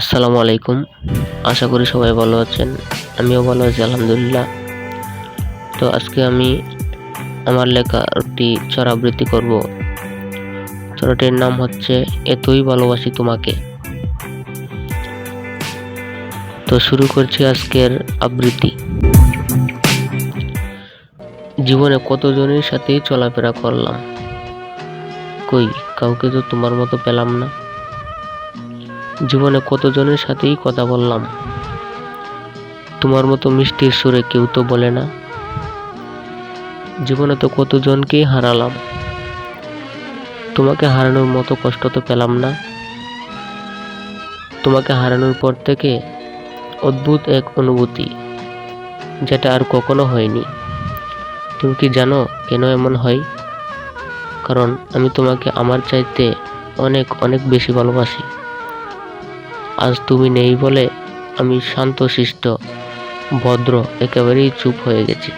আসসালামু আলাইকুম। আশা করি সবাই ভালো আছেন, আমিও ভালো আছি, আলহামদুলিল্লাহ। তো আজকে আমি আমার লেখা একটি চরাবৃত্তি করব। চরাটির নাম হচ্ছে, এতই ভালোবাসি তোমাকে। তো শুরু করছি আজকের আবৃত্তি। জীবনে কতজনের সাথেই চলাফেরা করলাম? কই, কাউকে তো তোমার মতো পেলাম না। জীবনে কতজনের সাথেই কথা বললাম? তোমার মতো মিষ্টির সুরে কেউ তো বলে না। জীবনে তো কতজনকেই হারালাম। তোমাকে হারানোর মতো কষ্ট তো পেলাম না। তোমাকে হারানোর পর থেকে অদ্ভুত এক অনুভূতি, যেটা আর কখনো হয়নি। তুমি কি জানো কেন এমন হয়? কারণ আমি তোমাকে আমার চাইতে অনেক অনেক বেশি ভালোবাসি। আজ তুমি নেই বলে আমি শান্তশিষ্ট ভদ্র একেবারেই চুপ হয়ে গেছি।